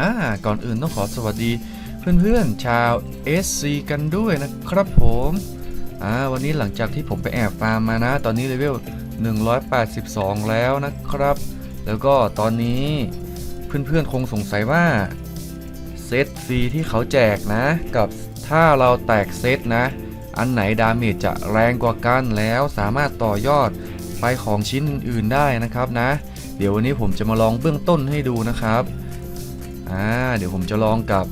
อ่าก่อนอื่นต้องขอสวัสดีเพื่อนๆชาว SC กันด้วยนะครับผมอ่าวันนี้หลังจากที่ผมไปแอบฟาร์มมานะ ตอนนี้เลเวล 182 แล้วนะครับ แล้วก็ตอนนี้เพื่อนๆคงสงสัยว่าเซตฟรีที่เขาแจกนะ กับถ้าเราแตกเซตนะ อันไหนดาเมจจะแรงกว่ากันแล้วสามารถต่อยอดไปของชิ้นอื่นๆได้นะครับนะ เดี๋ยววันนี้ผมจะมาลองเบื้องต้นให้ดูนะครับ อ่าเดี๋ยวผมจะลองกับ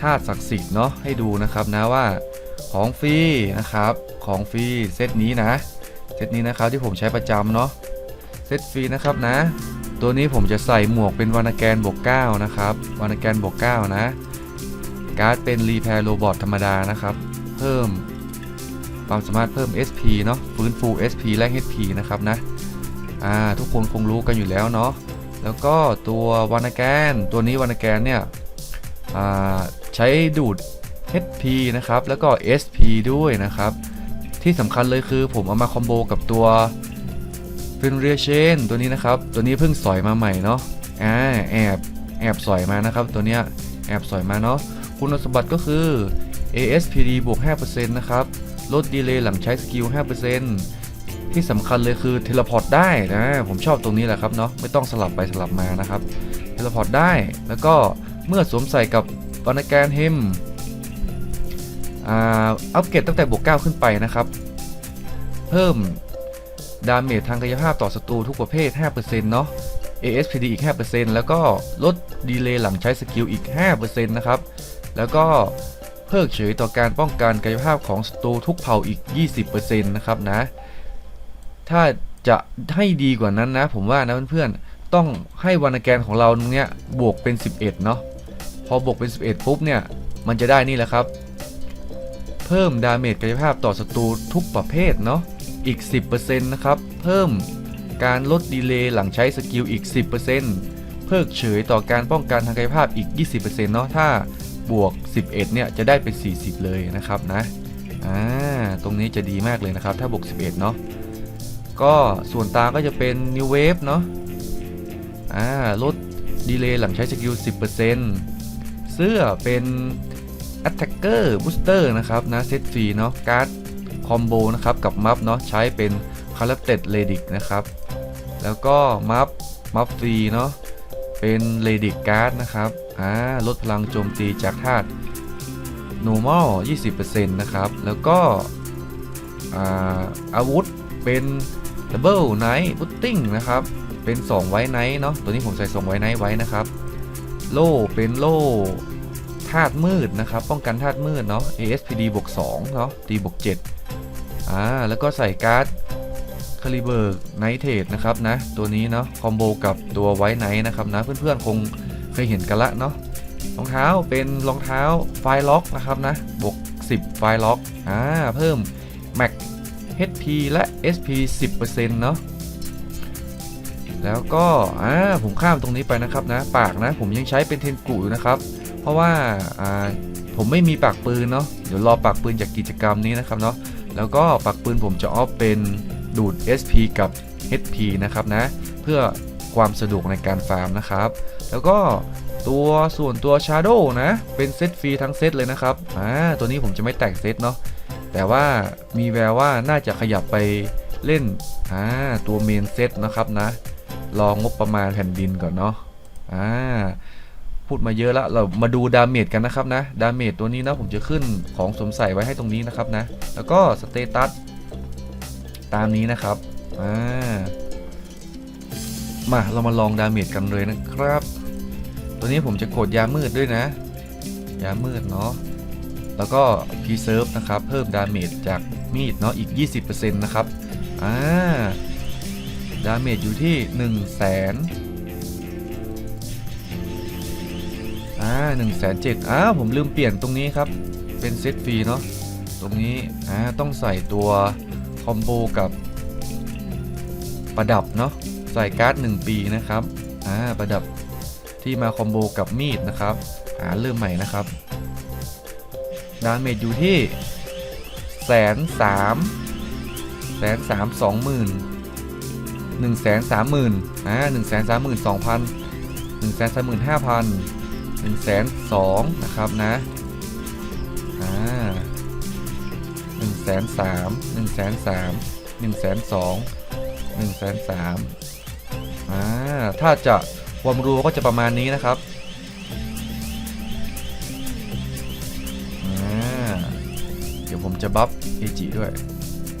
ธาตุศักดิ์สิทธิ์เนาะให้ดูนะครับนะว่าของฟรีนะครับของฟรีเซตนี้นะเซตนี้นะครับที่ผมใช้ประจำเนาะเซตฟรีนะครับนะ ตัวนี้ผมจะใส่หมวกเป็นวานาแกนบวก9นะครับวานาแกนบวก9นะการ์ดเป็นรีแพร์โรบอทธรรมดานะครับเพิ่มความสามารถเพิ่ม SP เนาะฟื้นฟู SP และ HP นะครับนะอ่าทุกคนคงรู้กันอยู่แล้วเนาะ แล้วก็ตัววานาแกนตัวนี้วานาแกนเนี่ยใช้ดูด HP นะครับ แล้วก็ SP ด้วยนะครับ ที่สำคัญเลยคือผมเอามาคอมโบกับตัวเป็นเรียเชนตัวนี้นะครับ ตัวนี้เพิ่งสอยมาใหม่เนาะอ่าแอบแอบสอยมานะครับ ตัวเนี้ยแอบสอยมาเนาะคุณสมบัติก็คือ ASPD บวก 5%นะครับ ลดดีเลย์หลังใช้สกิล 5% ที่สำคัญเลยคือเทเลพอร์ตได้นะ ผมชอบตรงนี้แหละครับเนาะไม่ต้องสลับไปสลับมานะครับเทเลพอร์ตได้แล้วก็เมื่อสวมใส่กับวานาแกนเฮมอัปเกรดตั้งแต่บวก 9 ขึ้นไปนะครับ เพิ่มดาเมจทางกายภาพต่อศัตรูทุกประเภท 5%เนาะ ASPD อีก 5%แล้วก็ลดดีเลย์หลังใช้สกิลอีก 5%นะครับ แล้วก็เพิกเฉยต่อการป้องกันกายภาพของศัตรูทุกเผ่าอีก 20%นะครับนะ ถ้าจะให้ดีกว่านั้นนะ ผมว่านะเพื่อนๆต้องให้วานาแกนของเราเนี้ยบวกเป็น 11 เนาะพอบวกเป็น 11 ปุ๊บเนี่ย มันจะได้นี่แหละครับ เพิ่มดาเมจกายภาพต่อศัตรูทุกประเภทเนาะอีก 10%นะครับ เพิ่มการลดดีเลย์หลังใช้สกิลอีก 10%เพิกเฉยต่อการป้องกันทางกายภาพอีก 20%เนาะถ้าบวก 11 เนี่ยจะได้เป็น 40 เลยนะครับนะอ่าตรงนี้จะดีมากเลยนะครับ ถ้าบวก 11 เนาะ ก็ส่วนตาก็จะเป็น New Wave เนาะอ่าลดดีเลย์หลังใช้สกิล 10%เสื้อเป็น Attacker Booster นะครับนะเซตฟรีเนาะการ์ดคอมโบนะครับกับมัฟเนาะใช้เป็น c a r a c t e d Redic นะครับ แล้วก็มัฟมัฟฟรีเนาะเป็น Redic Card นะครับอ่าลดพลังโจมตีจากธาตุ normal 20%นะครับ แล้วก็อาอาวุธเป็น double night putting นะครับ เป็น 2 ไว้ไนท์เนาะตัวนี้ผมใส่2ไว้ไนท์ไว้นะครับ โล่เป็นโล่ธาตุมืดนะครับ ป้องกันธาตุมืดเนาะ ASPD บวก2เนาะตีบวก7อ่าแล้วก็ใส่การ์ดคาลิเบอร์ไนท์เทดนะครับนะ ตัวนี้เนาะคอมโบกับตัวไวท์ไนท์นะครับนะ เพื่อนๆคงเคยเห็นกันละเนาะรองเท้าเป็นรองเท้าไฟล็อกนะครับนะบวก10 ไฟล็อกอ่าเพิ่ม Max HP และ SP 10%เนาะแล้วก็อ่าผมข้ามตรงนี้ไปนะครับนะปากนะผมยังใช้เป็นเทนกุอยู่นะครับ เพราะว่าอ่าผมไม่มีปากปืนเนาะเดี๋ยวรอปากปืนจากกิจกรรมนี้นะครับเนาะแล้วก็ปากปืนผมจะออฟเป็นดูด SP กับ HP นะครับนะเพื่อความสะดวกในการฟาร์มนะครับ แล้วก็ตัวส่วนตัว Shadow นะ เป็นเซตฟรีทั้งเซตเลยนะครับอ่าตัวนี้ผมจะไม่แตกเซตเนาะ แต่ว่ามีแววว่าน่าจะขยับไปเล่นอ่าตัวเมนเซตนะครับนะ รองงบประมาณแผ่นดินก่อนเนาะอ่าพูดมาเยอะแล้วเรามาดูดาเมจกันนะครับนะดาเมจตัวนี้นะผมจะขึ้นของสมใส่ไว้ให้ตรงนี้นะครับนะ แล้วก็สเตตัสตามนี้นะครับอ่ามาเรามาลองดาเมจกันเลยนะครับ ตัวนี้ผมจะกดยามืดด้วยนะ ยามืดเนาะ แล้วก็พีเซิร์ฟนะครับ เพิ่มดาเมจจากมีดเนาะอีก 20%นะครับ อ่า ดาเมจอยู่ที่ 1 0 0 0 0แสนอ่า1 0 0 0 0 0อ่าผมลืมเปลี่ยนตรงนี้ครับ เป็นเซตฟรีเนาะ ตรงนี้ อ่า ต้องใส่ตัวคอมโบกับประดับเนาะ ใส่การ์ด 1 ปีนะครับ อ่า ประดับที่มาคอมโบกับมีดนะครับ อ่า เริ่มใหม่นะครับ ดาเมจอยู่ที่แสนสามแสนสามสองหมื่นหนึ่งแสนสามหมื่นอ่าหนึ่งแสนสามหมื่นสองพันหนึ่งแสนสามหมื่นห้าพัน1นึ่งแสนสองนะครับนะอ่าหนึ่งแสนสามหนึ่งแสนสามหนึ่งแสนสองหนึ่งแสนสามอ่าถ้าจะความรัวก็จะประมาณนี้นะครับ จะบัฟเอจิด้วย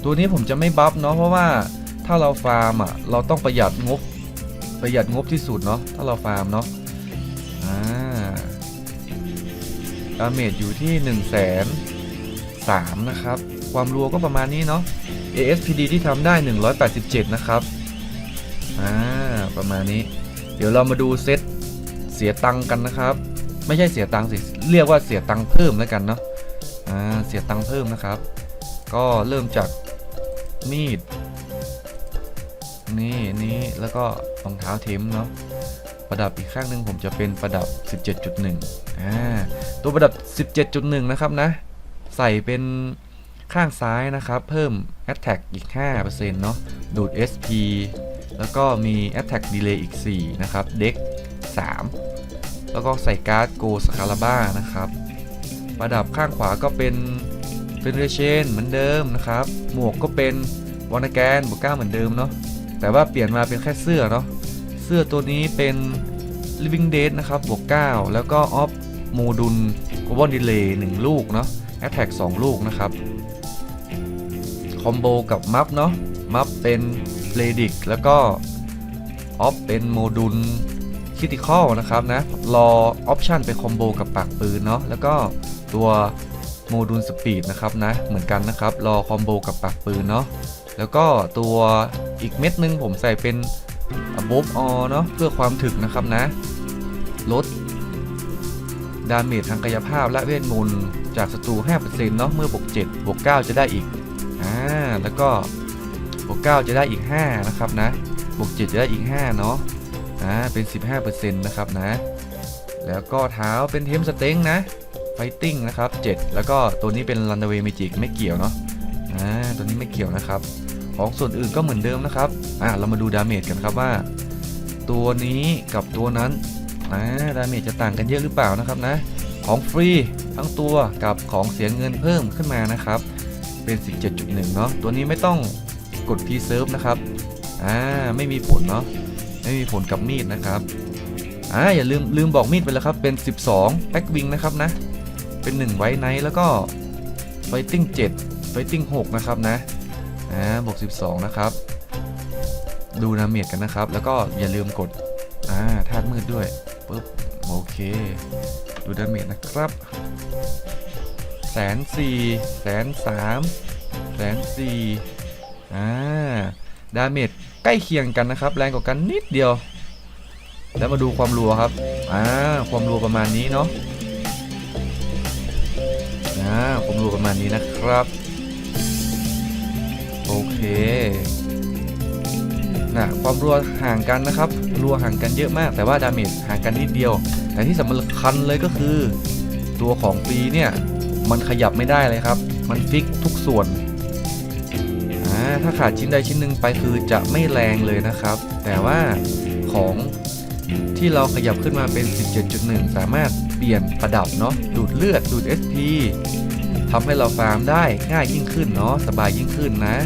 ตัวนี้ผมจะไม่บัฟเนาะเพราะว่าถ้าเราฟาร์มอะเราต้องประหยัดงบ ประหยัดงบที่สุดเนาะถ้าเราฟาร์มเนาะอ่าดาเมจอยู่ที่1นึ่งแสนสามนะครับ ความรัวก็ประมาณนี้เนาะ ASPD ที่ทำได้ 187 นะครับอ่าประมาณนี้ เดี๋ยวเรามาดูเซตเสียตังกันนะครับ ไม่ใช่เสียตังสิ เรียกว่าเสียตังเพิ่มแล้วกันเนาะ อ่าเสียตังค์เพิ่มนะครับ ก็เริ่มจากมีด นี่นี่แล้วก็รองเท้าเทมเนาะประดับอีกข้างหนึ่งผมจะเป็นประดับ 17.1อ่าตัวประดับ 17.1 นะครับนะ ใส่เป็นข้างซ้ายนะครับ เพิ่ม Attack อีก 5%เนาะดูด SP แล้วก็มี Attack Delay อีก 4 นะครับ Deck 3แล้วก็ใส่การ์ด Go Scalaba นะครับ ประดับข้างขวาก็เป็นเป็นเรเชนเหมือนเดิมนะครับ หมวกก็เป็นวานาแกนบวกเก้าเหมือนเดิมเนาะแต่ว่าเปลี่ยนมาเป็นแค่เสื้อเนาะเสื้อตัวนี้เป็น Living Dead นะครับบวก9แล้วก็ Off โมดูล Global Delay 1ลูกเนาะ Attack 2ลูกนะครับคอมโบกับมัฟเนาะมัฟเป็น r e d i c แล้วก็ Off เป็นโมดูล Critical นะครับนะรอออปชันไปคอมโบกับปากปืนเนาะแล้วก็ ตัวโมดูลสปีดนะครับนะเหมือนกันนะครับ รอคอมโบกับปากปืนเนาะแล้วก็ตัวอีกเม็ดนึงผมใส่เป็น above all เนาะเพื่อความถึกนะครับนะ ลดดาเมจทางกายภาพและเวทมนต์จากศัตรู 5%เนาะเมื่อบวก7บวก9จะได้อีกอ่าแล้วก็บวก9จะได้อีก 5 นะครับนะบวก7จะได้อีก 5 เนาะอ่าเป็น 15%นะครับนะ แล้วก็เท้าเป็นเทมสเต็งนะ ไฟติ้งนะครับ 7 แล้วก็ตัวนี้เป็น Runaway Magic ไม่เกี่ยวเนาะอ่าตัวนี้ไม่เกี่ยวนะครับ ของส่วนอื่นก็เหมือนเดิมนะครับอ่าเรามาดูดาเมจกันครับว่า ตัวนี้กับตัวนั้นอ่าดาเมจจะต่างกันเยอะหรือเปล่านะครับนะ ของฟรีทั้งตัวกับของเสียเงินเพิ่มขึ้นมานะครับ เป็น 17.1 เนาะตัวนี้ไม่ต้องกด Preserve นะครับอ่าไม่มีผลเนาะไม่มีผลกับมีดนะครับอ่าอย่าลืมลืมบอกมีดไปแล้วครับเป็น 12แบ็กวิงนะครับนะ เป็น1ไว้ไนท์แล้วก็ไฟติ้ง7ไฟติ้ง6นะครับนะอ่าบวก12 นะครับ ดูดาเมจกันนะครับ แล้วก็อย่าลืมกดอ่าธาตุมืดด้วยปุ๊บโอเค ดูดาเมจนะครับแสนสี่แสนสามแสนสี่อ่าดาเมจใกล้เคียงกันนะครับ แรงกว่ากันนิดเดียว แล้วมาดูความรัวครับอ่าความรัวประมาณนี้เนาะ อ่าความรัวประมาณนี้นะครับ โอเคนะความรัวห่างกันนะครับ รัวห่างกันเยอะมาก แต่ว่าดาเมจห่างกันนิดเดียว แต่ที่สำคัญเลยก็คือ ตัวของฟีเนี่ย มันขยับไม่ได้เลยครับ มันฟิกทุกส่วนอ่าถ้าขาดชิ้นใดชิ้นหนึ่งไปคือจะไม่แรงเลยนะครับ แต่ว่าของที่เราขยับขึ้นมาเป็น 17.1 สามารถ ปลี่ยนประดับเนาะดูดเลือดดูด SP ทำให้เราฟาร์มได้ง่ายยิ่งขึ้นเนาะสบายยิ่งขึ้นนะ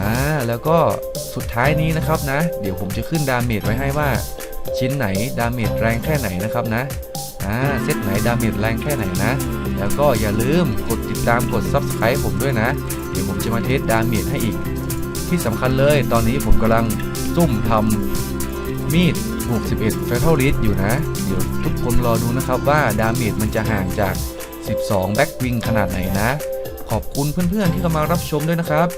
อ่าแล้วก็สุดท้ายนี้นะครับนะ เดี๋ยวผมจะขึ้นดาเมจไว้ให้ว่า ชิ้นไหนดาเมจแรงแค่ไหนนะครับนะอ่าเซตไหนดาเมจแรงแค่ไหนนะ แล้วก็อย่าลืมกดติดตามกด Subscribe ผมด้วยนะ เดี๋ยวผมจะมาเทสดาเมจให้อีก ที่สำคัญเลยตอนนี้ผมกำลังซุ่มทำมีด บวก11 Fatal Reach อยู่นะ เดี๋ยวทุกคนรอดูนะครับว่าดาเมจมันจะห่างจาก 12 Back Wing ขนาดไหนนะ ขอบคุณเพื่อนๆ ที่เข้ามารับชมด้วยนะครับ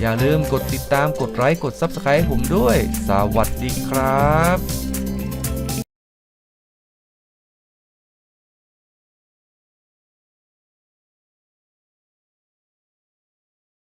อย่าลืมกดติดตามกดไลค์กด Subscribe ผมด้วย สวัสดีครับ